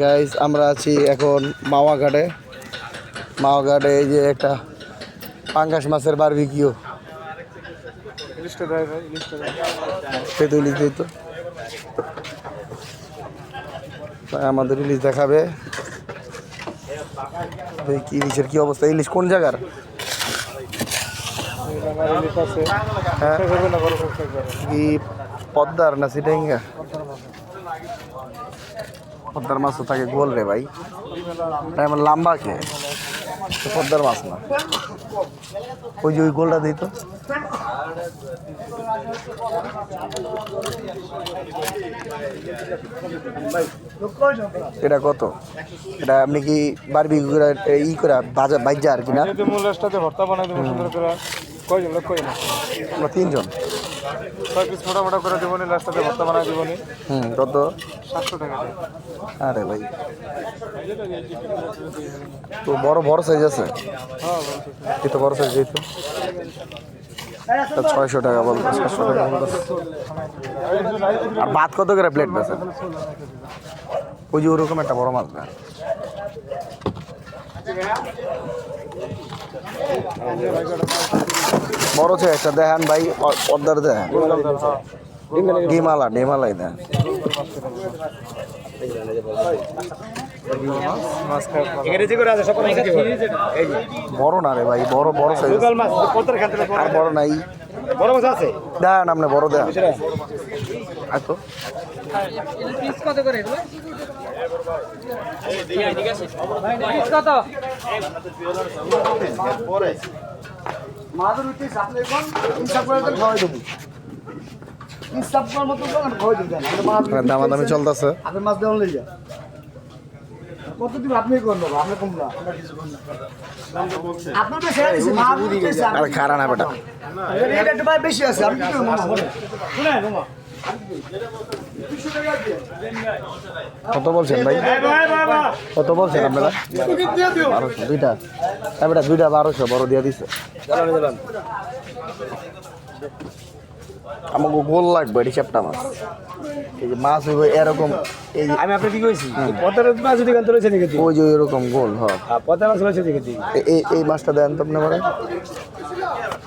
Guys আমরা আছি এখন মাওয়া ঘাটে। মাওয়া ঘাটে এই যে একটা পাঙ্গাস মাছের বারবিকিউ সে তো। ইলিশ দিত আমাদের ইলিশ দেখাবে। ইলিশের কি অবস্থা? ইলিশ কোন জায়গার? হ্যাঁ। কি পদ্মার না সিটাইঙ্গা পদ্মার মাছ তো থাকে গোল রে ভাই। তাই আমার লাম্বা কে পদ্মার মাছ না। ওই যে ওই গোলটা দিই তো। এটা কত? এটা আপনি কি বারবি ই করে বাজার বাইজা আর কি না? তিনজন। ছয় পিস মোটা মোটা করে দেবো নি ভর্তা দেবো নি হুম। কত? সাতশো টাকা আরে ভাই। তো বড় বড় সাইজ আছে? হ্যাঁ তো বড় সাইজ এই তো। ছয়শো টাকা বলতো সাতশো টাকা বলতো আর ভাত কত করে প্লেট বেছে ওই যে ওরকম একটা বড় মাছ না? বড় আছে একটা দেখান ভাই অর্ডার দেখান। ডিমালা ডিমালাই দেন না রে ভাই নাই। দেন আপনি বড় দেন কত মাদুর উঠে চাপলে কোন ইনসাফ করে দেন খাওয়াই দেবো ইনসাফ করার মতো কোন খাওয়াই দেবেন আমরা মাছ এখানে দামাদামি চলতেছে। আপনি মাছ দেওয়ান লই যা কত দিন আপনি কোন আপনি কম আপনার তো সেরা দিছে মাছ উঠতেছে আরে খারা না বেটা। এটা একটু বেশি আছে আপনি কি মনে হয় শুনে মামা কত বলছেন ভাই? কত বলছেন আপনারা? বারোশো দুইটা। হ্যাঁ দুইটা বারোশো বড় দিয়ে দিছে। আমাকে গোল লাগবে এটি চাপটা মাছ এই যে মাছ হইব এরকম এই যে আমি আপনি কি কইছি? পথের মাছ যদি রয়েছে ওই যে এরকম গোল হ পথের মাছ রয়েছে দেখেছি এই এই মাছটা দেন তো আপনি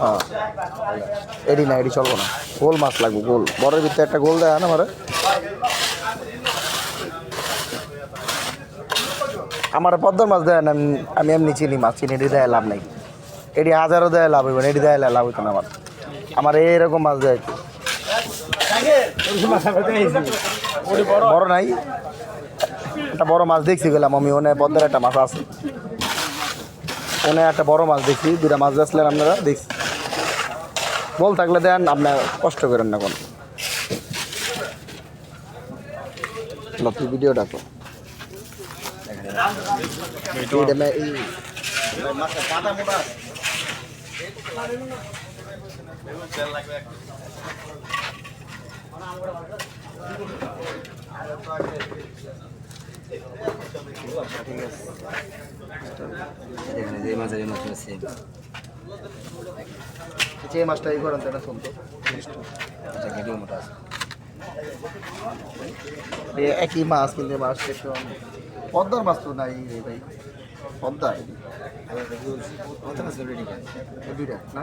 হ্যাঁ। এডি না, এডি চলবো না। গোল মাছ লাগবে, গোল। বড়ের ভিতরে একটা গোল দেয় না আমার আমার পদ্মার মাছ দেয় না, আমি- এমনি চিনি মাছ, চিনি এটি দেয় লাভ নাই। এটি হাজারও দেয় লাভ হইব না দেয় লাভ হইতো না আমার। আমার এইরকম মাছ দেয়। বড় নাই? একটা বড় মাছ দেখছি, গেলাম আমি, ওনে পদ্মার একটা মাছ আছে। ওনে একটা বড় মাছ দেখছি দুটা মাছ বেচলেন আপনারা, দেখছি। বল থাকলে দেন আপনার কষ্ট করেন না কোন। লক্ষ্মী ভিডিওটা তো এইটা মে- এই যে মাছটা এই করেন তো এটা শুনতো আছে। একই মাছ কিনতে মাছ একটু পদ্মার মাছ তো নাই রে ভাই। পদ্মা। এই দুইটা না?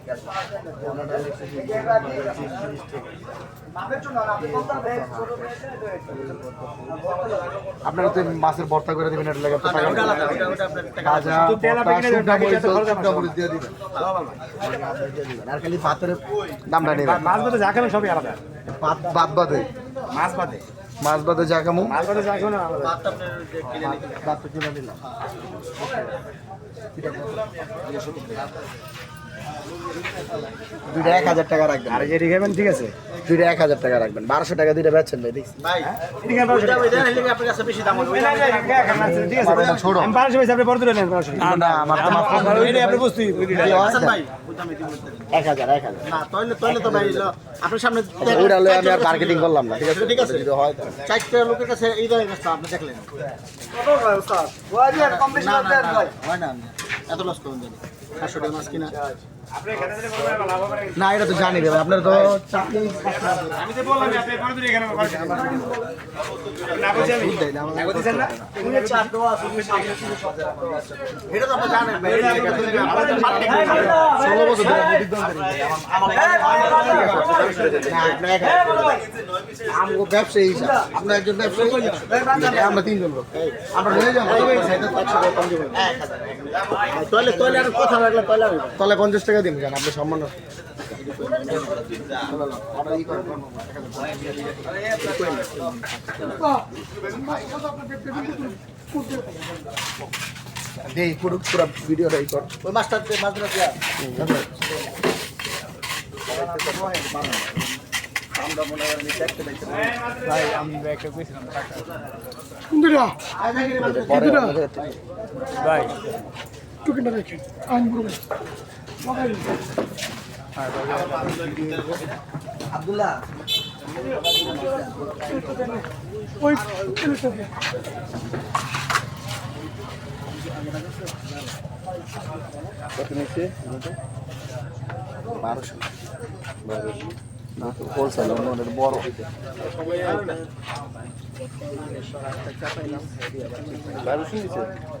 আপনারা তো মাছের ভর্তা করে দিবেন এটা লাগে। আর খালি দামটা নেবেন। মাছ বাদে যা খাবেন সবই আলাদা। ভাত ভাত বাদে। মাছ বাদে। মাছ বাদে যা কামু মাছ বাদে যা তো কিনে দিলাম। দুইটা এক হাজার টাকা রাখবেন। আর যেটি খাবেন ঠিক আছে? দুইটা এক হাজার টাকা রাখবেন। বারোশো টাকা দুইটা বেচছেন ভাই দেখছি। ঠিক আছে ছোট। আমি বারোশো পয়সা আপনি পরে বারোশো। না না আমার তো মাফ করবেন। ওইটাই আপনি বুঝতেই এক হাজার এক হাজার। না তাহলে তাহলে তো ভাই আপনার সামনে ওইটা আমি মার্কেটিং করলাম না ঠিক আছে? ঠিক আছে। যদি হয় চারটে লোকের কাছে এই দাঁড়িয়ে গেছে আপনি দেখলেন। হয় এত লস করুন জানি সাতশো টাকা মাছ কিনা না এটা তো জানি রে আপনার তো ষোলো বছর ব্যবসায়ী হিসাব। আপনার একজন ব্যবসায়ী আমরা তিনজন লোক আমরা নিয়ে যাব তাহলে পঞ্চাশ টাকা দিন কেন আপনি সম্মান দেই পুরো পুরো ভিডিওটা ই কর ওই মাছটা মাছ ধরা দিয়া ভাই কত নিচ্ছে? বারোশো। বারোশো। না তো হোলসেল অন্য বড়। বারোশো নিচ্ছে? একটু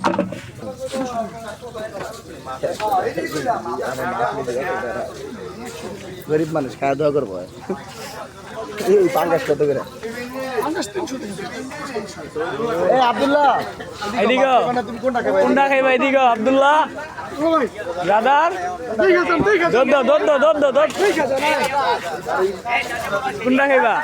গরিব মানুষ খাওয়া দাওয়া করব। এই পাঙ্গাস কত করে? এই আব্দুল্লাহ। কোনটা খাইবা এদিকে আব্দুল্লাহ? ব্রাদার দদ্দ দদ্দ দদ্দ দদ্দ কোনটা খাইবা?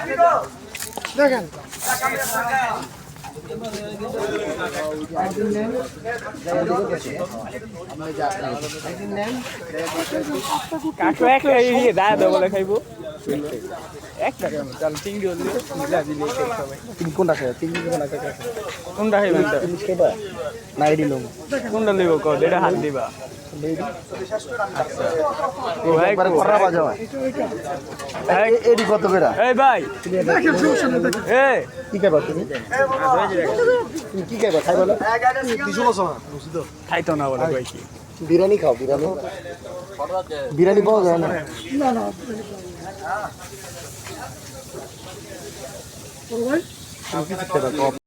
কাকু এক দাদা দায় দেবো বলে খাইবো। একটা কেন তাহলে চিংড়ি হলে মিলা দিলে সবাই তুমি কোনটা খাবে? তিন দিন কোনটা খাবে? কোনটা খাইবেন তুমি খেবা? না এডি লোক কোনটা লইব কো এটা হাত দিবা। ও ভাই একবারে। করা বাজা এ- এডি কত করে? এই ভাই। এই কি খাইবা তুমি? তুমি কি খাইবা? খাই বলো খাইতো না বলে কইছি বিরিয়ানি খাও বিরিয়ানি। বিরিয়ানি পাওয়া যায় না? কিছু খেতে